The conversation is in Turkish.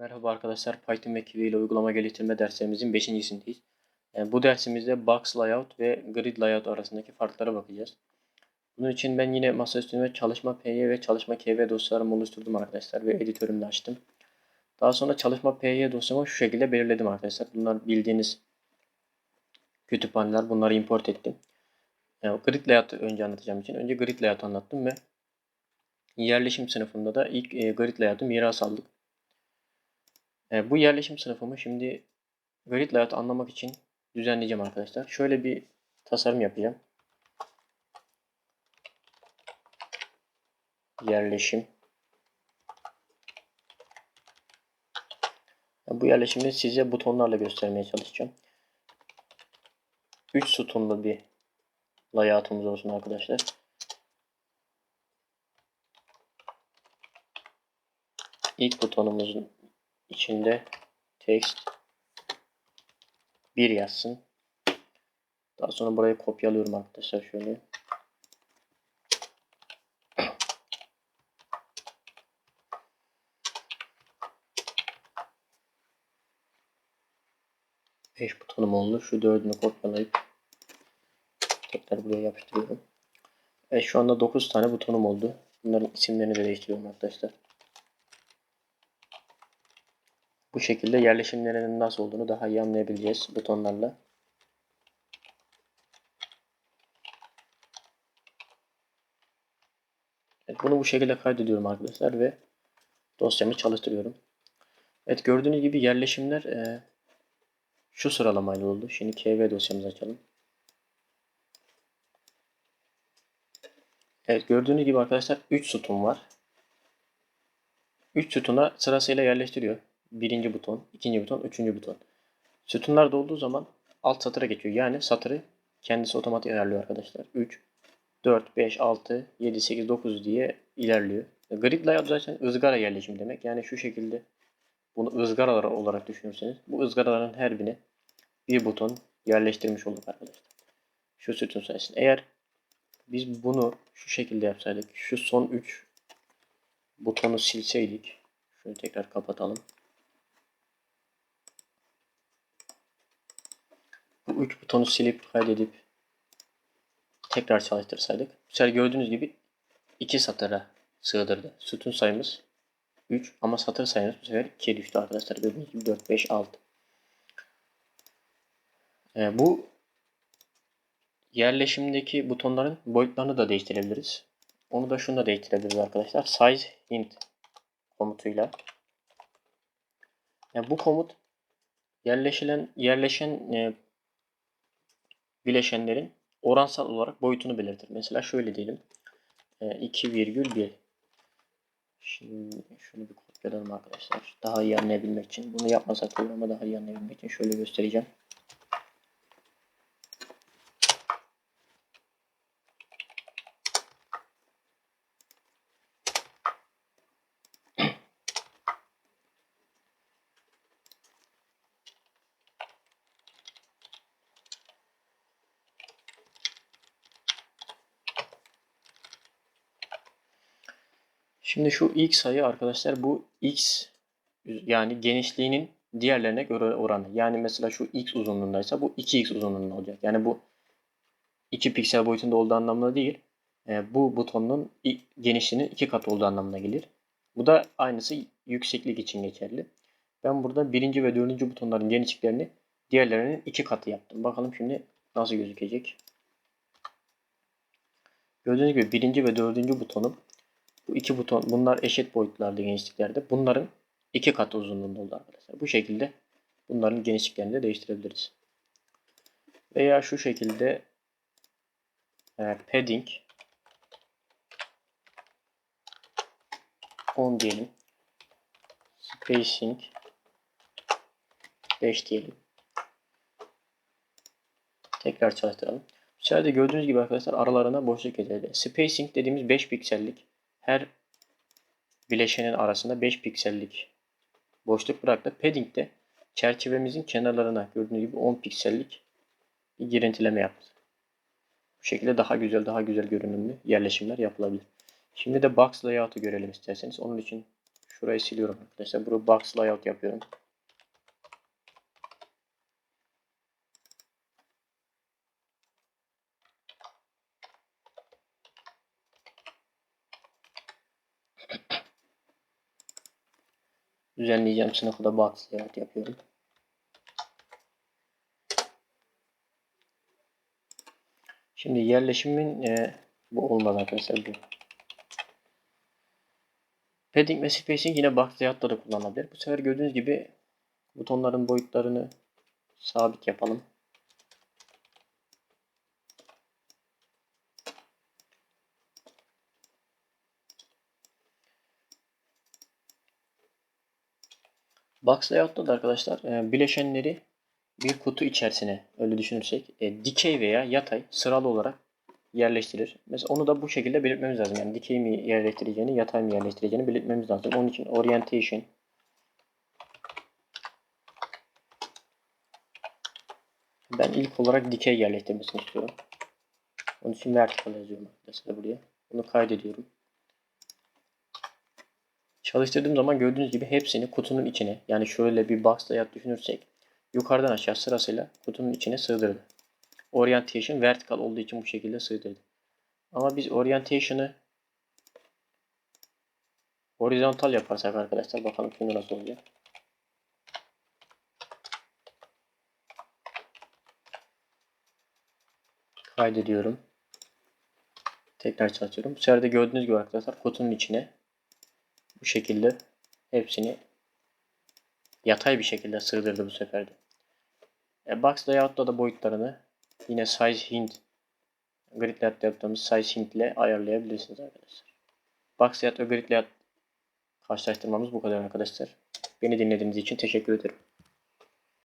Merhaba arkadaşlar, Python ve Kiwi ile uygulama geliştirme derslerimizin 5.sindeyiz. Yani bu dersimizde box layout ve grid layout arasındaki farklara bakacağız. Bunun için ben yine masaüstüne çalışma PY ve çalışma KV dosyalarımı oluşturdum arkadaşlar ve editörümü de açtım. Daha sonra çalışma PY dosyamı şu şekilde belirledim arkadaşlar. Bunlar bildiğiniz kütüphaneler. Bunları import ettim. Yani grid layout'u önce anlatacağım için. Önce grid layout anlattım ve yerleşim sınıfında da ilk e, grid layout'u miras aldık. E, bu yerleşim sınıfımı şimdi grid layout anlamak için düzenleyeceğim arkadaşlar. Şöyle bir tasarım yapacağım. Yerleşim. Bu yerleşimi size butonlarla göstermeye çalışacağım. 3 sütunlu bir layout'umuz olsun arkadaşlar. İlk butonumuzun içinde text 1 yazsın. Daha sonra burayı kopyalıyorum arkadaşlar şöyle. Beş butonum oldu. Şu dördünü kopyalayıp tekrar buraya yapıştırıyorum. Evet şu anda 9 tane butonum oldu. Bunların isimlerini de değiştiriyorum arkadaşlar. Bu şekilde yerleşimlerinin nasıl olduğunu daha iyi anlayabileceğiz butonlarla. Evet, bunu bu şekilde kaydediyorum arkadaşlar ve dosyamı çalıştırıyorum. Evet gördüğünüz gibi yerleşimler e, şu sıralamayla oldu. Şimdi KV dosyamızı açalım. Evet gördüğünüz gibi arkadaşlar 3 sütun var. 3 sütuna sırasıyla yerleştiriyor. Birinci buton, ikinci buton, üçüncü buton. Sütunlar dolduğu zaman alt satıra geçiyor. Yani satırı kendisi otomatik ayarlıyor arkadaşlar. 3, 4, 5, 6, 7, 8, 9 diye ilerliyor. Grid layout zaten ızgara yerleşim demek. Yani şu şekilde bunu ızgaralar olarak düşünürseniz bu ızgaraların her birine bir buton yerleştirmiş olduk arkadaşlar. Şu sütun sayesinde. Eğer biz bunu şu şekilde yapsaydık, şu son 3 butonu silseydik, şunu tekrar kapatalım. Bu 3 butonu silip kaydedip tekrar çalıştırsaydık, bu sefer gördüğünüz gibi 2 satıra sığdırdı. Sütun sayımız 3 ama satır sayımız bu sefer 2'ye düştü arkadaşlar. Gördüğünüz gibi 4, 5, 6. Ee, bu yerleşimdeki butonların boyutlarını da değiştirebiliriz. Onu da şunu da değiştirebiliriz arkadaşlar. Size int komutuyla. Yani bu komut yerleşilen yerleşen e, bileşenlerin oransal olarak boyutunu belirtir. Mesela şöyle diyelim. E, 2,1 Şimdi şunu bir kopyalayalım arkadaşlar. Daha iyi anlayabilmek için. Bunu yapmasak ama daha iyi anlayabilmek için şöyle göstereceğim. Şimdi şu ilk sayı arkadaşlar bu x yani genişliğinin diğerlerine göre oranı. Yani mesela şu x uzunluğundaysa bu 2x uzunluğunda olacak. Yani bu 2 piksel boyutunda olduğu anlamına değil. E, bu butonun genişliğinin 2 kat olduğu anlamına gelir. Bu da aynısı yükseklik için geçerli. Ben burada birinci ve dördüncü butonların genişliklerini diğerlerinin 2 katı yaptım. Bakalım şimdi nasıl gözükecek. Gördüğünüz gibi birinci ve dördüncü butonum bu iki buton bunlar eşit boyutlarda genişliklerde. Bunların iki katı uzunluğunda oldu arkadaşlar. Bu şekilde bunların genişliklerini de değiştirebiliriz. Veya şu şekilde e, padding 10 diyelim. Spacing 5 diyelim. Tekrar çalıştıralım. İçeride gördüğünüz gibi arkadaşlar aralarına boşluk getirdi. Spacing dediğimiz 5 piksellik her bileşenin arasında 5 piksellik boşluk bıraktı. Padding de çerçevemizin kenarlarına gördüğünüz gibi 10 piksellik bir girintileme yaptı. Bu şekilde daha güzel, daha güzel görünümlü yerleşimler yapılabilir. Şimdi de box layout'u görelim isterseniz. Onun için Şurayı siliyorum arkadaşlar. Burayı box layout yapıyorum. Düzenleyeceğim sınıfı da box layout yapıyorum. Şimdi yerleşimin e, bu olmadı arkadaşlar bu. Padding ve spacing yine box layout'ta da kullanılabilir. Bu sefer gördüğünüz gibi butonların boyutlarını sabit yapalım. Box layout'ta da arkadaşlar e, bileşenleri bir kutu içerisine öyle düşünürsek e, dikey veya yatay sıralı olarak yerleştirir. Mesela onu da bu şekilde belirtmemiz lazım. Yani dikey mi yerleştireceğini, yatay mı yerleştireceğini belirtmemiz lazım. Onun için orientation ben ilk olarak dikey yerleştirmesini istiyorum. Onun için vertical yazıyorum mesela buraya. Bunu kaydediyorum. Çalıştırdığım zaman gördüğünüz gibi hepsini kutunun içine yani şöyle bir box layout düşünürsek yukarıdan aşağı sırasıyla kutunun içine sığdırdı. Orientation vertical olduğu için bu şekilde sığdırdı. Ama biz orientation'ı horizontal yaparsak arkadaşlar bakalım şimdi nasıl olacak. Kaydediyorum. Tekrar çalışıyorum. Bu sefer de gördüğünüz gibi arkadaşlar kutunun içine bu şekilde hepsini yatay bir şekilde sığdırdı bu sefer de. E, box layout'ta da boyutlarını yine size hint grid layout yaptığımız size hint ile ayarlayabilirsiniz arkadaşlar. Box layout ve grid layout karşılaştırmamız bu kadar arkadaşlar. Beni dinlediğiniz için teşekkür ederim.